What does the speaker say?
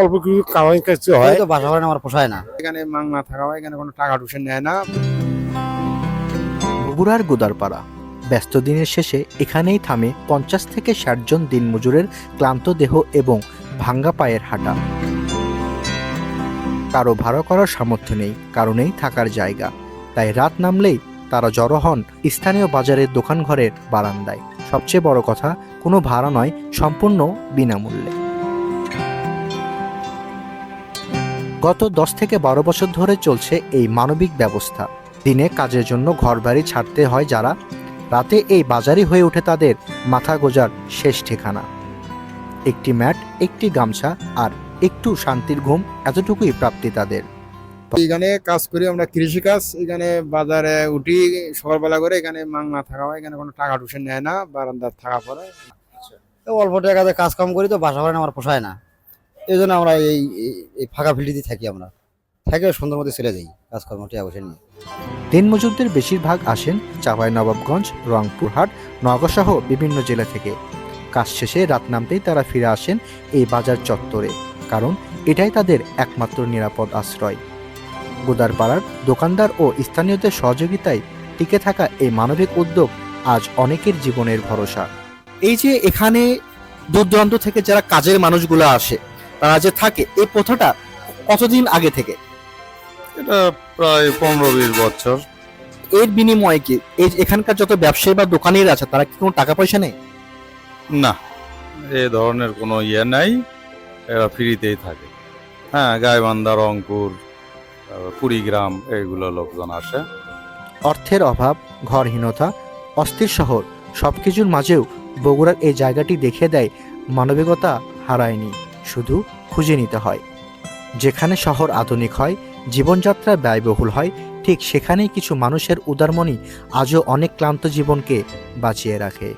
অল্প কিছু কামাই কাছে হয়। তো বাসা ভাড়া আমার পোষায় না। এখানে মাংনা থাকা হয় এখানে কোনো টাকা টুসে নেয় না। বগুড়ার গোদারপাড়া ব্যস্ত দিনের শেষে এখানেই থামে পঞ্চাশ থেকে ষাট জন দিনমজুরের ক্লান্ত দেহ এবং ভাঙ্গা পায়ের হাঁটা। কারও ভাড়া করার সামর্থ্য নেই কারণেই থাকার জায়গা। তাই রাত নামলেই তারা জড়ো হন স্থানীয় বাজারের দোকানঘরের বারান্দায়। সবচেয়ে বড় কথা কোনো ভাড়া নয় সম্পূর্ণ বিনামূল্যে। গত দশ থেকে বারো বছর ধরে চলছে এই মানবিক ব্যবস্থা। দিনে কাজের জন্য ঘরবাড়ি ছাড়তে হয় যারা। রাতে এই বাজারই হয়ে ওঠে তাদের মাথা গোজার শেষ ঠিকানা। একটি ম্যাট একটি গামছা আর একটু শান্তির ঘুম এতটুকুই প্রাপ্তি তাদের। এখানে কাজ করি আমরা কৃষি কাজ এখানে বাজারে উঠি সকালবেলা করে এখানে মাংনা থাকা হয় এখানে কোনো টাকা টুসে নেয় না বারান্দার থাকা পড়ে। তো অল্প টাকাতে কাজ কাম করি তো বাসা ভাড়া আমার পোষায় না। এই জন্য আমরা এই এই- ফাঁকা ফিল্ডিতে থাকি আমরা। থেকে সুন্দর মতো চলে যাই কাজকর্ম টিয়া বসে নিয়ে। দিনমজুরদের বেশিরভাগ আসেন চাঁপাই নবাবগঞ্জ রংপুরহাট নগরসহ বিভিন্ন জেলা থেকে। কাজ শেষে রাত নামতেই তারা ফিরে আসেন এই বাজার চত্বরে কারণ এটাই তাদের একমাত্র নিরাপদ আশ্রয়। গোদারপাড়ার দোকানদার ও স্থানীয়দের সহযোগিতায় টিকে থাকা এই মানবিক উদ্যোগ আজ অনেকের জীবনের ভরসা। এই যে এখানে দূর দূরান্ত থেকে যারা কাজের মানুষগুলো আসে তারা যে থাকে এই প্রথাটা কতদিন আগে থেকে? এটা প্রায় পনেরো বিশ বছর। এর বিনিময়ে কি এই এখানকার যত ব্যবসায়ী বা দোকানিরা আছে তারা কি কোনো টাকা পয়সা নেই না এ ধরনের কোনো ইয়ে নাই। এরা ফ্রিতেই থাকে। হ্যাঁ গাইবান্ধা রংপুর কুড়িগ্রাম এইগুলো লোকজন আসে। অর্থের অভাব ঘরহীনতা অস্থির শহর সবকিছুর মাঝেও বগুড়ার এই জায়গাটি দেখে দেয় মানবিকতা হারায়নি। শুধু খুঁজে নিতে হয়। যেখানে শহর আধুনিক হয়, জীবনযাত্রা ব্যয়বহুল হয়, ঠিক সেখানেই কিছু মানুষের উদারমণি আজও অনেক ক্লান্ত জীবনকে বাঁচিয়ে রাখে।